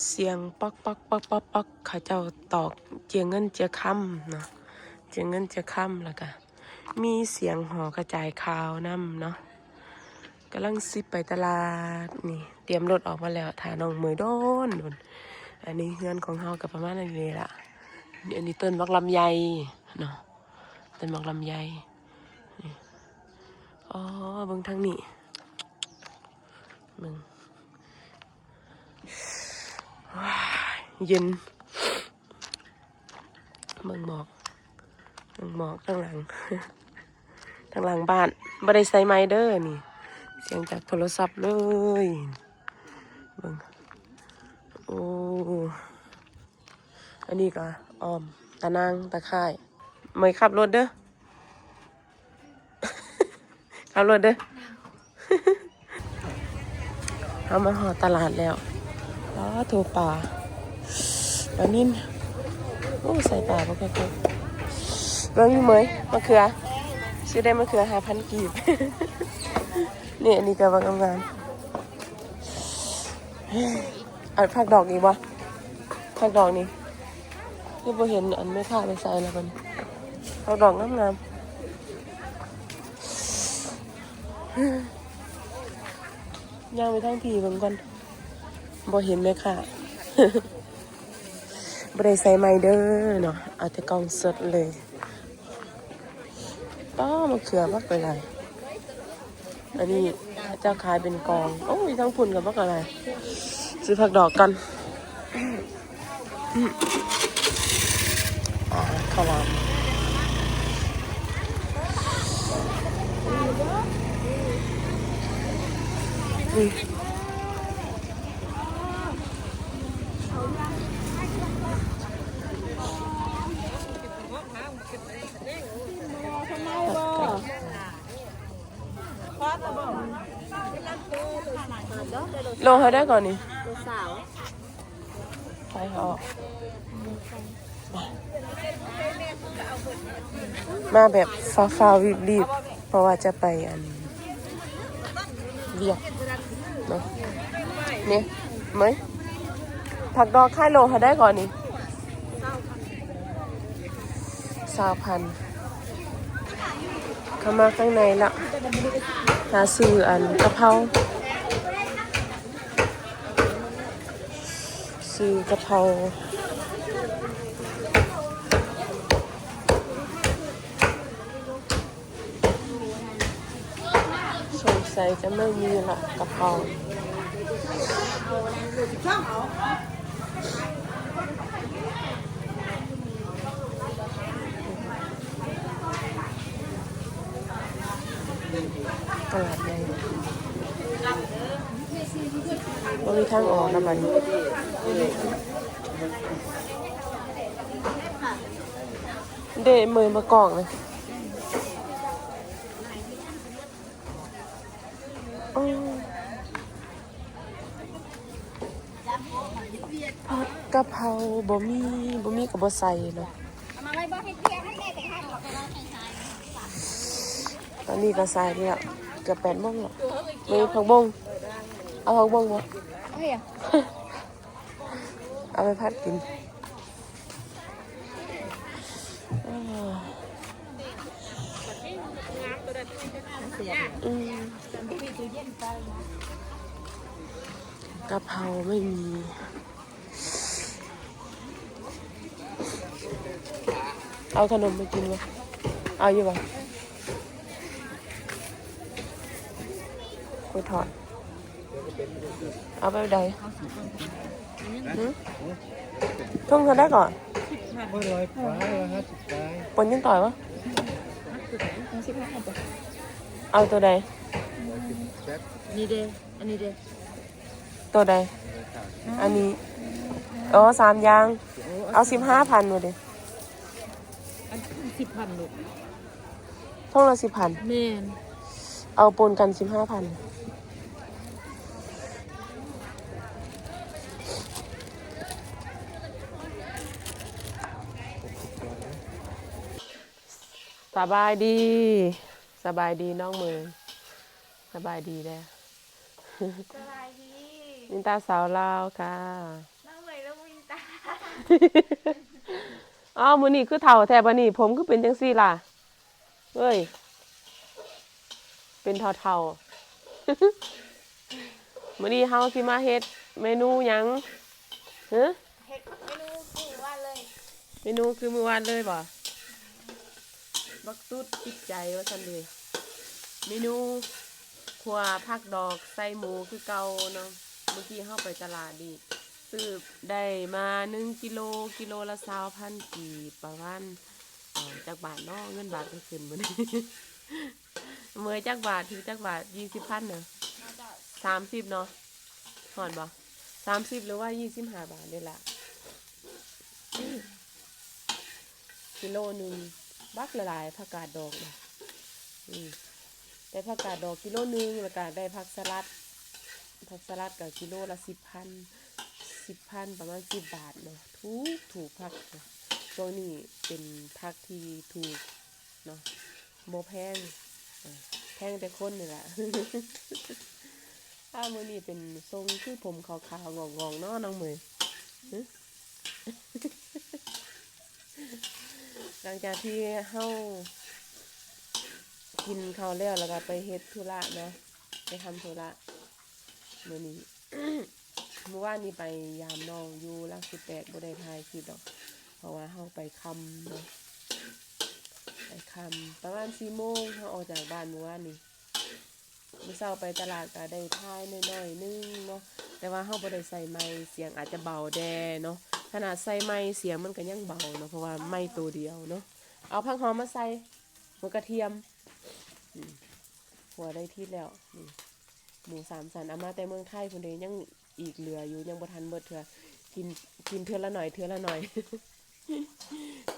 เสียงป๊อกป๊อกป๊อกป๊อกป๊อกเขาเจ้าตอกเจียงเงินเจียคำเนาะเจียงเงินเจียคำแล้วก็มีเสียงหอกระจายข่าวนํเนาะกำลังสิไปตลาดนี่ เตรียมรถออกมาแล้วถ่าน้องมือโดนโดนอันนี้เฮือนของเฮากับประมาณนี้ละอันนี้ต้นบักลำไยเนาะต้นบักลำไยนี่อ๋อเบิ่งทางนี้มึง เย็นเมืองหมอกเมืองหมอกข้างหลังทางหลังบ้านบ่ได้ใส่ไมเด้อนี่ เสียงจากโทรศัพท์เลยเบิ่งโอ้อันนี้ก็ออมตะนางตะข่ายเมยขับรถเด้อขับรถเด้อเอามาหอตลาดแล้ว อ๋อถูกป่าปลานิ่มโอ้ใส่ป่าปกติเบิ้งเหมยมะเขือซื้อได้มะเขือหาพันกีบนี่อันนี้ก็บางงานอัดผักดอกอีกวะผักดอกนี่คือพอเห็นอันไม่ค่าไปใส่แล้วมันผักดอกงามงามย่างไปทั้งทีเบิ่งก่อน บ่เห็นเลยค่ะบ่ได้ใส่ไมเดอร์เนาะเอาแต่กล้องสดเลยป้ามะเขือมากไปเลยอันนี้เจ้าขายเป็นกอง โอ้ยทั้งพุ่นกับมากอะไร ซื้อผักดอกกันอ่าข้าวหลามนี่ โลเขาได้ก่อนนี่ลูกสาวไปเขาออกมาแบบฟ้าฟ้ารีบรีบๆเพราะว่าจะไปอันเวียกเนาะเนี่ยไหมผักดอกค่ายโลเขาได้ก่อนนี่สาวพันเข้ามาข้างในละหาซื้ออันกะเพรา ซื้อกะเพราสงสัยจะไม่มีละกะเพราตลาดใหญ่ บ่มีทางออกนะบันเดะมือมากล่องเลยผัดกะเพราบ่มีบ่มีกับบ่ใส่เนาะตอนนี้ก็ใส่นี่ละเกือบแปดโมงแล้วมีผักบง เอาผักบงบ่เฮ้ยเอาไปพัดกินอ้าวเสียอืมกะเพราไม่มีเอาขนมมากินวะเอาอยู่วะไปถอด เอาไปใดหืมทุ่งเธอได้ก่อนไม่ร้อยฟ้าละห้าสิบได้ปนยังต่อยวะสิบห้าจ้ะเอาตัวใดนี่เด้อันนี้เด้ตัวใดอันนี้อ๋อสามอยาง เอาสิบห้าพันมาดิอันสิบพันลูกท่องละสิบพันแม่นเอาปนกันสิบห้าพัน สบายดี สบายดีน้องมือ สบายดีแล้วสบายดีนินตาสาวลาวค่ะมาอ้าวมื้อนี้คือเฒ่าแท้บัดนี้ผมคือเป็นจังซี่ล่ะเอ้ย เป็นเฒ่าๆมื้อนี้เฮาสิมาเฮ็ดเมนูหยังฮะเห็ดเมนูคือว่าเลย เมนูคือมื้อวานเลยบ่ บักตุดจิตใจว่าซั่นเด้เมนูคัวผักดอกใส่หมูคือเก่าเนาะเมื่อกี้เฮาไปตลาดดิซื้อได้มา1กิโลกิโลละ20,000กีบประมาณจักบาทเนาะเงินบาทก็ขึ้นมื้อนี้เมื่อจักบาทถือจักบาท20,000เนาะมาจาก30เนาะฮอดบ่30หรือว่า25บห้าบาทนี่แหละกิโลหนึ่ง บักละลายผักกาดดอกนะอืมได้ผักกาดดอกกิโลหนึ่งแล้วก็ได้ผักสลัดผักสลัดกับกิโลละสิบพันสิบพันประมาณสิบบาทเนาะถูกถูกผักนะตัวนี้เป็นผักที่ถูกเนาะโบแพงแพงแต่คนนี่แหละถ้ามือนี้เป็นทรงคือผมขาวๆงองๆเนาะน้องมือ หลังจากที่เฮากินข้าวแล้วแล้วก็ไปเฮ็ดธุระเนาะไปทำธุระมื้อนี้เมื่อวานนี้ไปยามน้องอยู่รักสิบแปดบ่ได้ถ่ายคลิปดอก เพราะว่าเฮาไปคำเนาะไปคำประมาณสี่โมงเฮาออกจากบ้านเมื่อวานนี้เมื่อเช้าไปตลาดก็ได้ถ่ายน้อยๆนึงเนาะแต่ว่าเฮาบ่ได้ใส่ไมค์เสียงอาจจะเบาแดเนาะ ขนาดใส่ไม้เสียงมันก็ยังเบาเนาะเพราะว่าไม้ตัวเดียวเนาะเอาผักหอมมาใส่หัวกระเทียมหัวได้ที่แล้วหมูสามสันเอามาแต่เมืองไทยคนเดียวยังอีกเหลืออยู่ยังบ่ทันเบิดเถื่อกินกินเทื่อละหน่อยเทื่อละหน่อย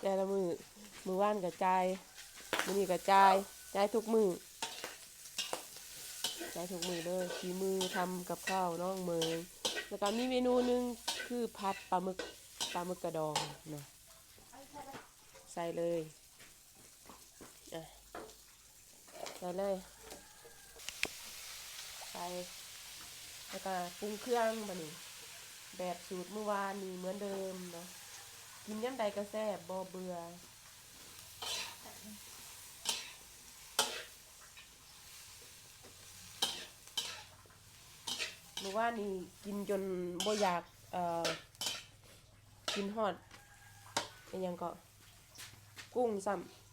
แต่ละมือมือว่านกระจายมือนี้กระจายจายทุกมือจายทุกมือเลยฝีมือทำกับข้าวน้องเมืองแล้วก็มีเมนูนึงคือผัดปลาหมึก ปลาหมึกกระดองเนาะใส่เลยอะใส่เลย ใส่แล้วก็ปรุงเครื่องมาหนึ่งแบบสูตรเมื่อวานนี้เหมือนเดิมเนาะกินย่ำใดก็แซ่บบ่เบื่อเมื่อวานนี้กินจนบ่อยากเอ่อ กินฮอดเป็นหยังก็กุ้งซ้ำ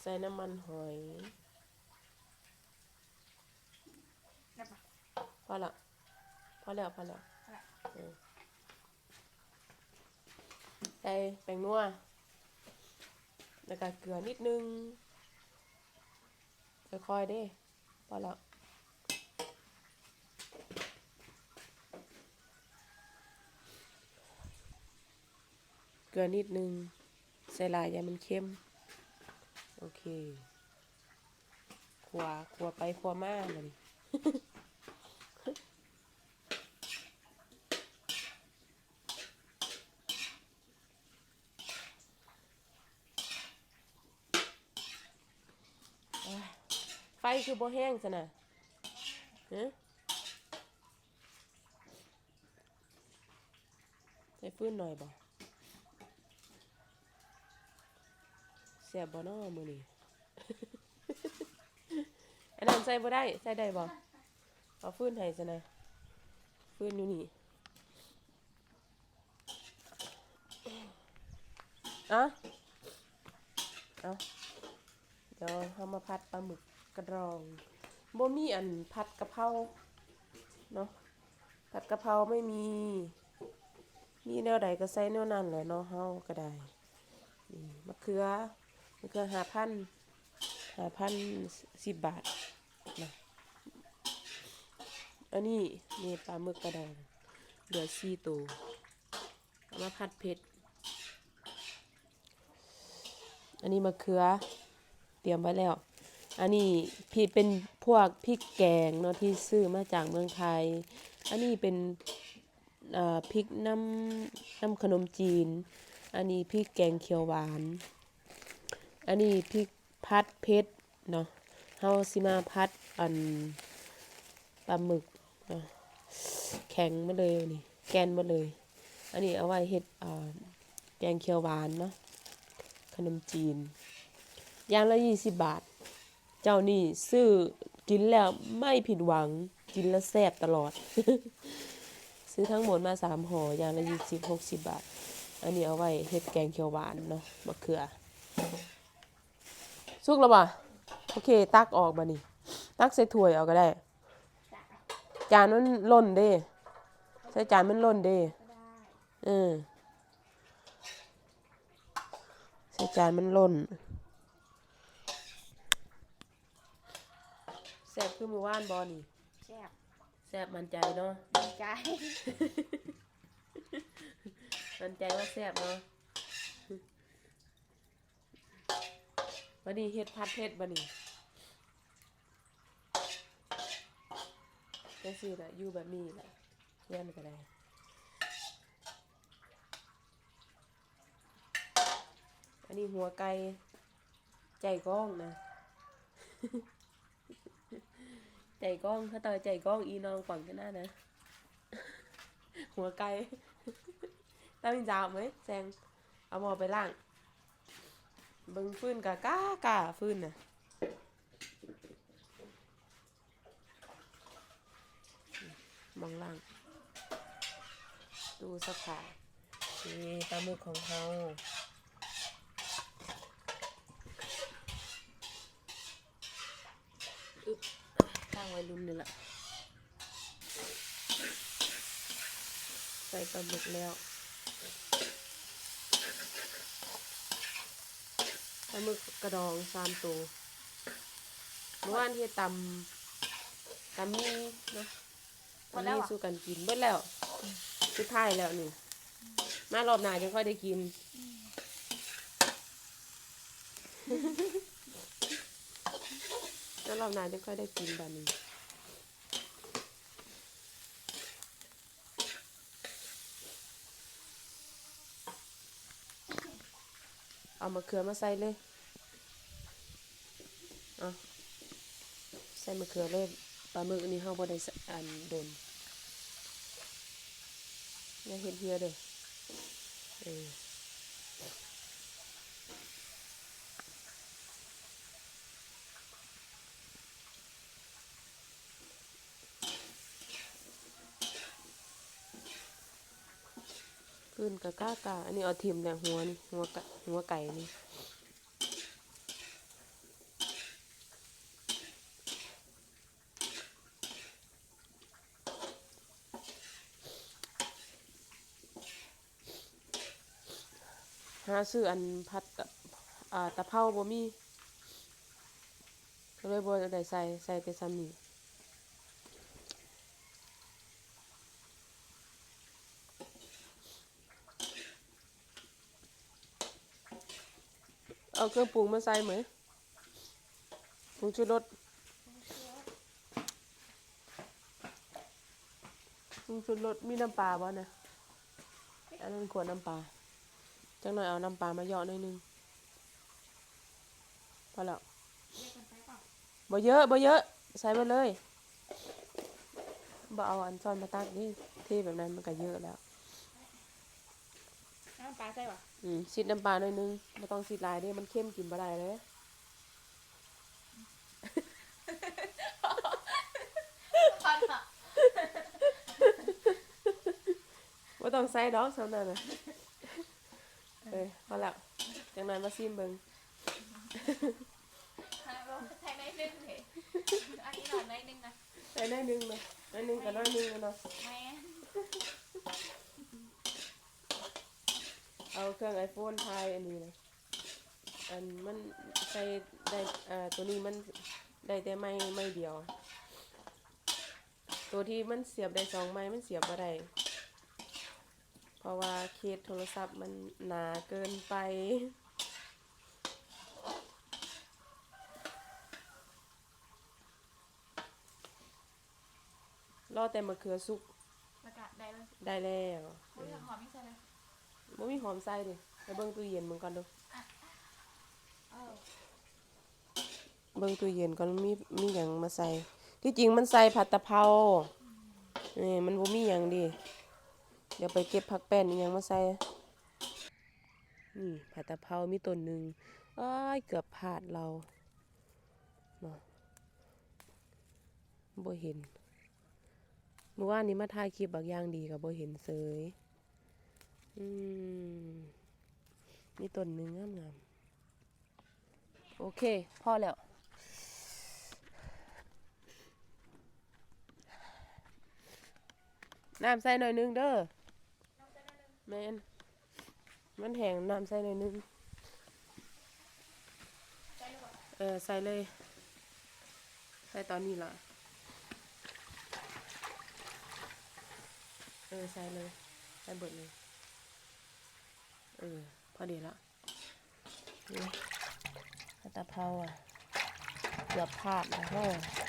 ใส่น้ำมันหอยได้ปะพอละพอแล้วพอแล้วเออใส่แป้งนัวแล้วก็เกลือนิดนึงค่อยๆเด้พอแล้ว เกลือนิดนึง ใส่ลายยามันเข้ม โอเคขัวขัวไปขัวมากเลยไฟคือบ่แห้งซะนะฮะใส่ฟืนหน่อยบ่ เสียบบ่นาะมือนี้อันนั้นใส่บ่ได้ใส่ได้บ่เอาฟืนให้ซะนะฟืนอยู่นี่อะเอาเดี๋ยวเฮามาผัดปลาหมึกกระดองบ่มีอันผัดกะเพราเนาะผัดกะเพราไม่มี มีแนวใดก็ใส่แนวนั้นแหละเนาะเฮาก็ได้มะเขือ มะเขือหาพันหาพันสิบบาทนะอันนี้นี่ปลาหมึกกระดองเหลือสี่ตัวมาผัดเผ็ด อันนี้มะเขือ เตรียมไว้แล้ว อันนี้พริกเป็นพวกพริกแกงเนาะที่ซื้อมาจากเมืองไทย อันนี้เป็นพริกน้ำน้ำขนมจีน อันนี้พริกแกงเขียวหวาน อันนี้พริกพัดเผ็ดเนาะเฮาสิมาพัดอันปลาหมึกเนาะแข็งมาเลยนี่ แกนมาเลย อันนี้เอาไว้เฮ็ดแกงเขียวหวานเนาะขนมจีนอย่างละยี่สิบบาท เจ้านี่ซื้อกินแล้วไม่ผิดหวังกินแล้วแซ่บตลอด ซื้อทั้งหมดมาสามห่ออย่างละยี่สิบหกสิบบาท อันนี้เอาไว้เฮ็ดแกงเขียวหวานเนาะมะเขือ สุกแล้วป่ะโอเค ตักออกมานี่ตักใส่ถ้วยเอาก็ได้ จานมันล่นเด้ใส่จานมันล่นเด้เออใส่จานมันล่นแซ่บคือหมู่บ้านบอนี่แซ่บแซ่บมันใจเนาะดีใจ มันใจว่าแซ่บเนาะ บันนี้เฮ็ดพัดเฮ็ดบันนี้จังซี่ล่ะอยู่แบบนี้แหละเพื่อนก็ได้อันนี้หัวไก่ใจก้องนะ ใจก้องถ้าต่อใจก้องอีน้องฝั่งกันหน้านะ หัวไก่ตั้งยาวไหมแซงเอาหมอไปล่าง เบิ่งฟื้นกะก้ากาฟื้นน่ะมองล่าง ดูสักขานี่ปลาหมึกของเขาอึ๊บตั้งไว้รุ่นนี่แหละใส่ปลาหมึกแล้ว ลาหมึกกระดองสามตัวเมื่อวานที่ตำตำมีเนาะตำมีสู้กันกินเบิดแล้วสุดท้ายแล้วนี่มารอบหน้าจะค่อยได้กินมารอบหน้าจะค่อยได้กินแบบนี้ เอามะเขือมาใส่เลยเอาใส่มะเขือเลยปลาหมึกอันนี้เฮาบ่ได้ใส่อันโดนอย่าเห็ดเฮียเด้อเออ ขึ้นกะก้ากาอันนี้เอาทิมแล้วหัวนี่หัวกะหัวไก่นี่หาซื้ออันพัดกับอ่าตะเภาบ่มีก็เลยบ่ได้ใส่ใส่แต่ซ้ำนี่ เอาเครื่องปรุงมาใส่ไหมผงชูรสผงชูรสมีน้ำปลาบ่นะอันนั้นขวดน้ำปลาจังหน่อยเอาน้ำปลามาเหยาะหน่อยนึงพอแล้วบ่เยอะบ่เยอะ ใส่ไปเลยบ่เอาอันซ่อนมาตักนี่เทแบบนั้นมันก็เยอะแล้วำปลาใส่ปะอืมซิดน้ำปลาหน่อยหนึงไม่ต้องซิดหลายเด้มันเข้มกินบ่ได้เลยพันอะบ่ต้องใส่ดอกสำนั้นน่ะเออพอแล้วจังหน่อยมาซิมเบิ่งใส่ในนึงเหรออันนี้หน่อยในนึงนะใส่หน่อยหนึงเนาะหน่อยหนึงกับหน่อยหนึงเนาะ แม่ เอาเครื่อง iPhone ถ่ายอันนี้นะอันมันใส่ได้อ่าตัวนี้มันได้แต่ไม่ไม่เดียว ตัวที่มันเสียบได้สองไม้มันเสียบบ่ได้เพราะว่าเคสโทรศัพท์มันหนาเกินไปรอแต่มะเขือสุกประกาศได้เลยได้แล้วเขาอยากหอมไม่ใส่เลย บ่มีหอมใส่ดิไปเบิ่งตู้เย็นมึงก่อนดูเบิ่งตู้เย็นก่อนมีมีหยังมาใส่ ที่จริงมันใส่ผัดตะเภานี่มันบ่มีหยังดีเดี๋ยวไปเก็บผักแป้นอีหยังมาใส่ นี่ผัดตะเภามีต้นหนึ่งอ้ายเกือบพลาดเราเนาะบ่เห็นเมื่อวานนี้มาถ่ายคลิปบางอย่างดีกับบ่เห็นเสย อืมมีต้นหนึ่งงามๆโอเค พอแล้ว น้ำใส่หน่อยนึงเด้อแมนมันแห้งน้ำใส่หน่อยนึง เออ ใส่เลย ใส่ตอนนี้ล่ะ เออ ใส่เลย ใส่เบิดเลย ออ พอดีละนี่ตะเภาอะเกือบพลาดแล้วเ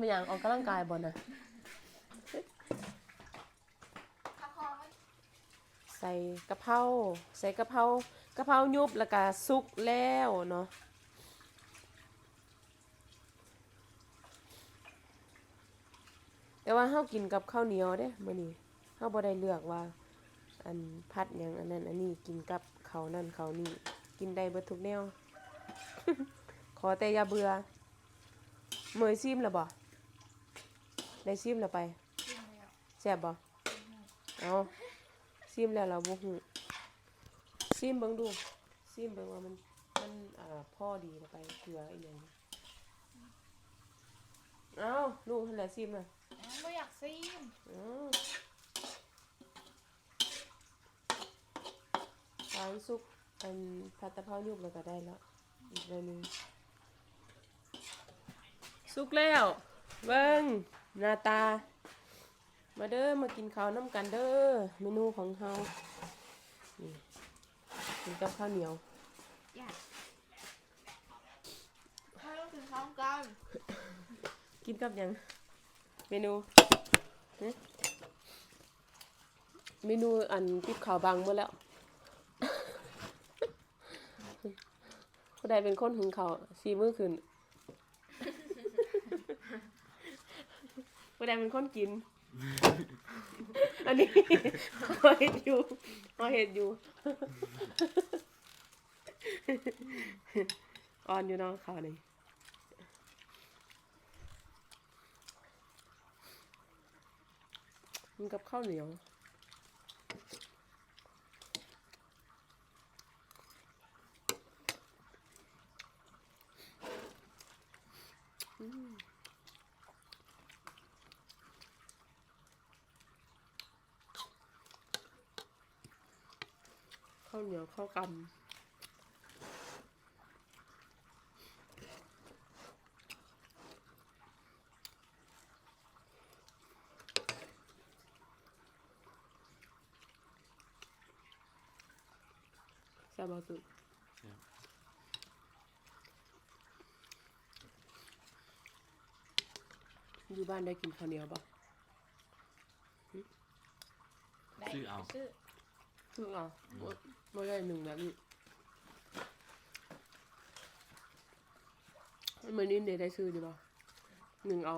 มาอย่างออกกำลังกายบ่นะประใส่กะเพราใส่กะเพรากะเพรายุบแล้วก็สุกแล้วเนาะแต่ว่าเฮากินกับข้าวเหนียวเด้มื้อนี้เฮาบ่ได้เลือกว่า อันพัดหยังอันนั้นอันนี้กินกับเขานั่นเขานี้กินได้เบิดทุกแนว ขอแต่อย่าเบื่อเมยซิมแล้วบ่ ได้ซิมแล้วไปกินแล้วแซ่บบ่เอาซิมแล้วเราบ่ฮู้ซิมเบิ่งดูซิมเบิ่งว่ามันมันอ่าพอดีแล้วไปเกลืออีหยังเอาลูกหั่นแหละซิมน่ะอ้าวไม่อยากซีมเอาตอนสุกอันผัดตะเภายุบแล้วก็ได้แล้วอีกใบหนึงสุกแล้วเบิ่งห น้าตา มาเด้อมากินข้าวน้ำกันเด้อเมนูของเฮานี่กินกับข้าวเหนียวอยากให้ต้องกินพร้อมกันกินกับหยังเมนูฮะเมนูอันติบข่าวบางเมื่อแล้วผู้ใดเป็นคนหุงข้าวสีมือขึ้น ผู้ใดเป็นคนกิน อันนี้ขอเห็ดอยู่ขอเห็ดอยู่อ่อนอยู่เนาะข้าวนี่มันกับข้าวเหนียว อืม ข้าวเหนียวข้าวกำแซ่บบ่สุดอยู่บ้านได้กินข้าวเหนียวป่ะได้ซื้อเอา ซื้อ ซื้อเอาบ่ไม่ได้หนึ่งแบบนี้เหมือนนี้เดได้ซื้อดีป่ะหนึ่งเอา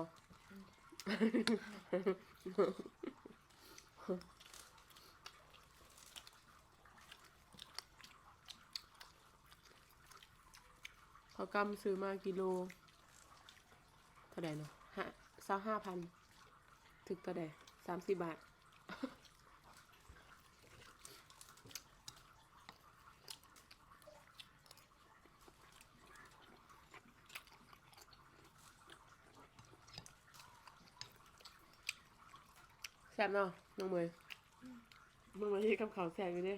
เขากำซื้อมากิโลเท่าไหร่เนาะห้าสาห้าพันถึกเท่าไหร่สามสิบบาท ซ่บเนาะน้องเมย์น้องเมย์ที่กับเขาวแซ่บอยู่เด้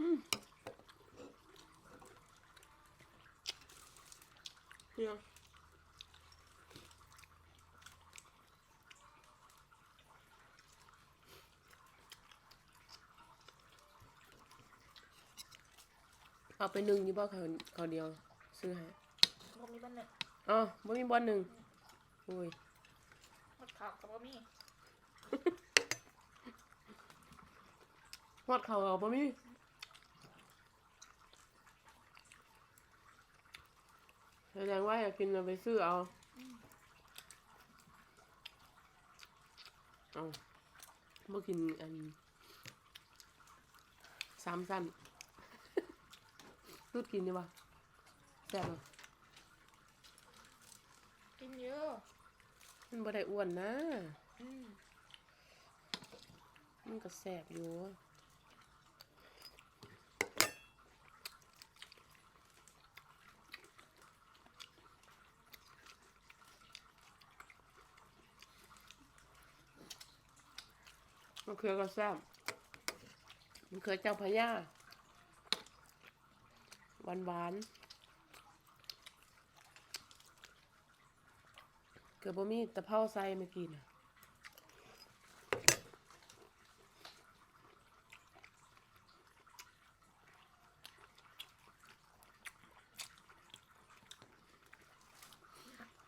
อื มเนี่ย เอาไปหนึ่งยี่บ้าเขาเขาเดียว ซื้อให้บ่มีบ้านหนึ่งอ๋อบ่มีบอลหนึ่งโอ้ยหมดขาวกับบ่มีฮอดเขาเอาบ่มีแสดงว่าอยากกินเราไปซื้อเอาเอาบ่กินอันสามสั้น รูดกินดีป่ะแซ่บบ่กินเยอะมันบ่ได้อ้วนนะอืมมันก็แซ่บอยู่มันเคยก็แซ่บมันเคยเจ้าพญา หวานหวานๆเกือบบ่มีตะเภาใส่เมื่อกี้น่ะ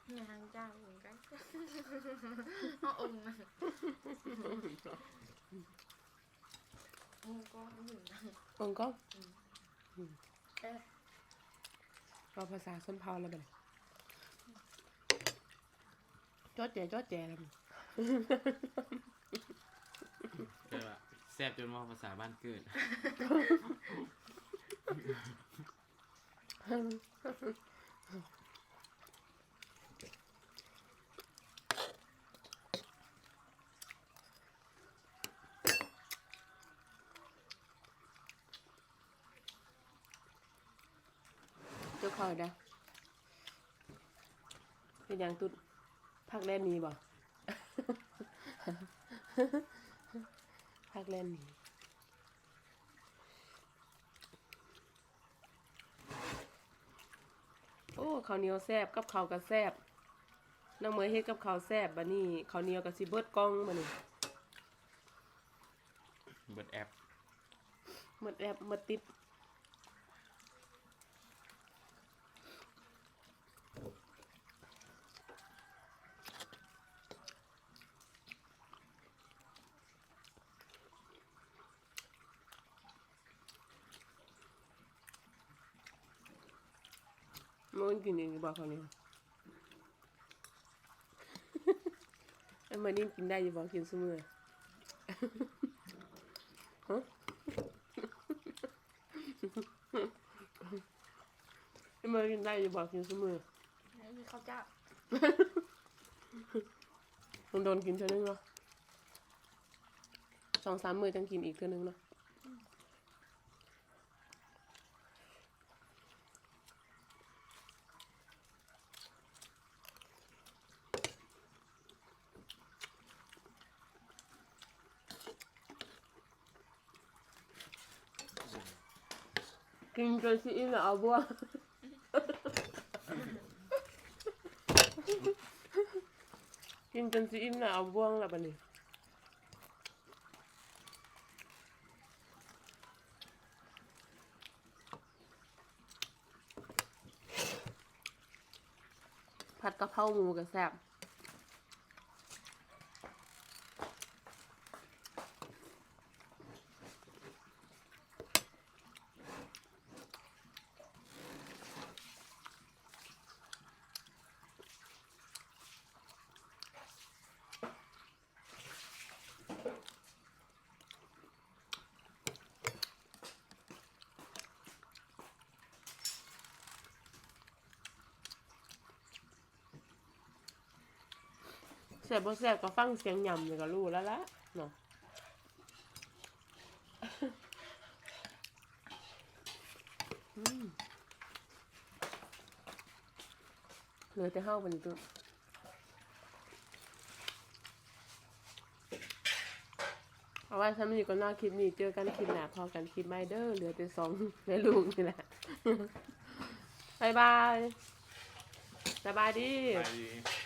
เนี่ยทางเจ้าเหมือนกันเอาองค์นะองค์ก็หนึ่งนะองค์ก็เอ๊ะเอาภาษาคนเผาแล้วบัดนี้จอดแจจอดแจแล้ว แต่ว่าแซ่บจนว่าภาษาบ้านเกิดเจ้าเขาได้เป็นอย่างตุดพักแล่นหนี้บ่พักแล่นหนี้โอ้ข้าวเหนียวแซ่บกับข้าวก็แซ่บน้องเหมยเฮ็ดกับข้าวแซ่บบัดนี้ข้าวเหนียวก็สิเบิดกล่องบัดนี้เบิดแอปหมดแอบหมดติด มันกินเองหรือเปล่าเขาวเนี่ยไอ้มันนี่กินได้อยู่บอกกินเสมอฮะไอ้มันกินได้อยู่บอกกินเสมอนี่คือข้าวเจ้ามันโดนกินเท่านึงเนาะสองสามมือจังกินอีกเท่านึงเนาะ กินจนสิอิ่มแล้วเอาบัวกินจนสิอิ่มแล้วเอาบ่วงล้วบัดนี้ผัดกะเพราหมูกับแซ่บ แซ่บบ่แซ่บก็ฟังเสียงยำนี่ก็รู้แล้วละเนาะเหลือแต่ห้าวันตัวเอาว่าฉันมีก็น่าคลิปนี้เจอกันคลิปหน้าพอกันคลิปไม่เด้อเหลือแต่สองแม่ลูกนี่แหละบายบายสบายดี ไปดี